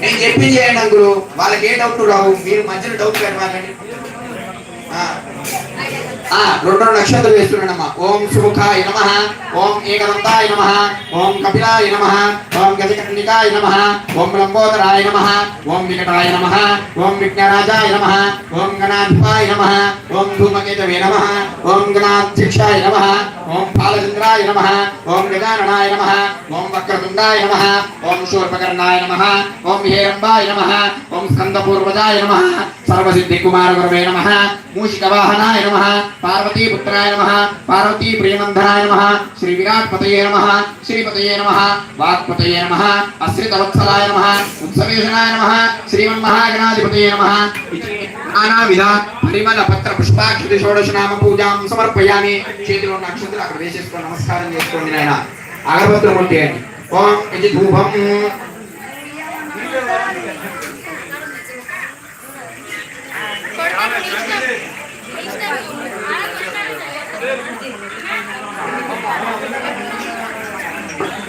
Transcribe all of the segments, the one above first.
నేను చెప్పింది చేయండి అంకులు వాళ్ళకి ఏ డౌట్ రావు? మీరు మధ్యలో డౌట్ పెట్టమాకండి ఆ, రెండు రెండు నక్షత్రాలు వేస్తున్నాడమ్మా ఓం సుముఖాయ నమ ఓం ఏకదంతాయ నమ ఓం కపిలాయ నమ ఓం గజకర్ణికాయ నమ ఓం లంబోదరాయ నమ ఓం వికటాయ నమ ఓం విఘ్నరాజాయ నమ ఓం గణాధిపాయ నమ ఓం ధూమకేతవే నమ ఓం గణాధ్యక్షాయ నమ ఓం బాలచంద్రాయ నమ ఓం గజాననాయ నమ ఓం వక్రతుండాయ నమ ఓం శూర్పకర్ణాయ నమ ఓం హేరంబాయ నమ ఓం స్కందపూర్వజాయ నమ సర్వసిద్ధి కుమార గురవే నమ మూషికవాహనాయ నమ పార్వతీపుత్రాయ నమ పార్వతీ ప్రియమంధనాయ నమ శ్రీ విరాట్పతయే నమ శ్రీపతయే నమ వాక్పతయే నమ అశ్రితవత్సలాయ నమ ఉత్సవేషణాయ నమ శ్రీమన్మహాగణాధిపతయే నమ ఇతి నానావిధ పరిమళ పత్ర పుష్పాక్షి షోడశ నామ పూజాం సమర్పయామి చేతిలో ఉన్న అక్షంతలు అక్కడ వేసేసుకొని నమస్కారం చేసుకోండి నాయన। అగరబత్తులు కొట్టేయండి ఓం ఇది ధూపం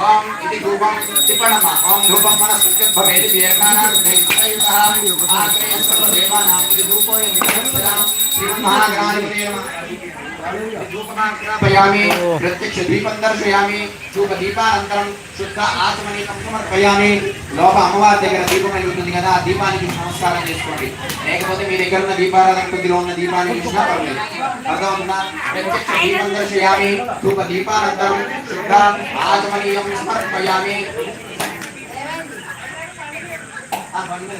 ఓం ఇది ధూపం తిప్పణమ ఓం ధూపం మనస్సు భవేది వీరనారాయణ ఆగ్రేయ సర్వదేవానాం ఇది ధూపో శ్రీమహాగణాధిపతే నమః ధూపమాగ్రాపయామి ప్రత్యక్ష దీపం దర్శయామి ధూప దీపానంతరం శుద్ధ ఆచమనీయం సమర్పయామి లోప అమ్మవారి దగ్గర దీపం వెలుగుతుంది కదా ఆ దీపానికి నమస్కారం చేసుకోండి లేకపోతే మీ దగ్గర ఉన్న దీపారాధన కొద్దిలో ఉన్న దీపాన్ని చూసినా పర్లేదు అర్థమవుతుందా ప్రత్యక్ష దీపం దర్శయామి ధూప దీపానంతరం శుద్ధ ఆచమనీయం సమర్పయామి ఆ బండి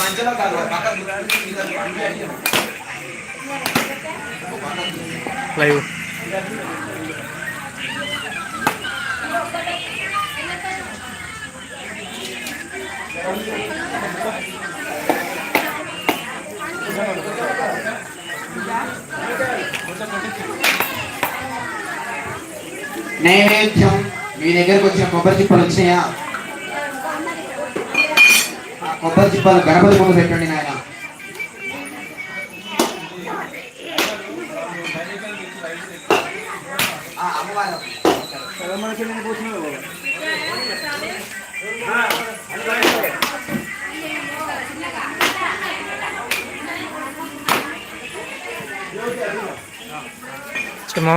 మధ్యలో కాదు పక్కన లైవ్. నైవేద్యం మీ దగ్గరకు వచ్చిన కొబ్బరి చిప్పలు వచ్చినాయా? కొబ్బరి చిప్పలు గణపతి బొమ్మ పెట్టండి నాయన. ఆ, అమ్మవారు చెమ్మా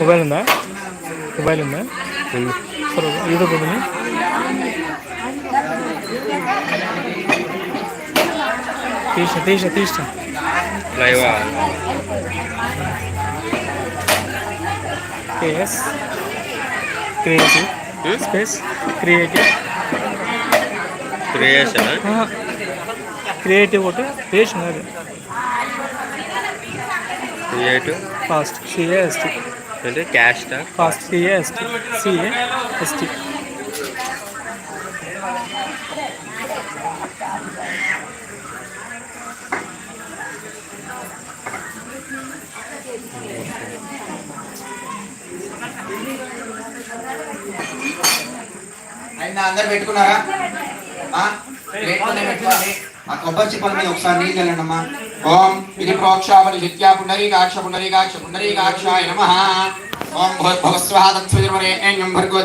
మొబైల్ ఉందా? మొబైల్ ఉందా? సరే యూట్యూబ్ ఉంది. తీసా తీసా తీసా. లైవా KS creative space creative creation creative ఒకటి క్రియేషన్ అది. క్రియేటివ్? ఫాస్ట్ సిఏఎస్టీ అంటే క్యాస్ట్ ఫాస్ట్ సిఏఎస్టీ సిఏఎస్టీ అందరు పెట్టుకున్నారా? ఆ? ఆ కొబ్బరి చిప్పల మీద ఒకసారి నీళ్ళు వెళ్ళండి ఓం. ఇది ప్రోక్షాపరి నిత్యా పుండరీకాక్ష పుండరీకాక్ష పుండరీకాక్షాయ నమ. ఓం భగస్వాదత్సుజర్మరే భర్గో దేవ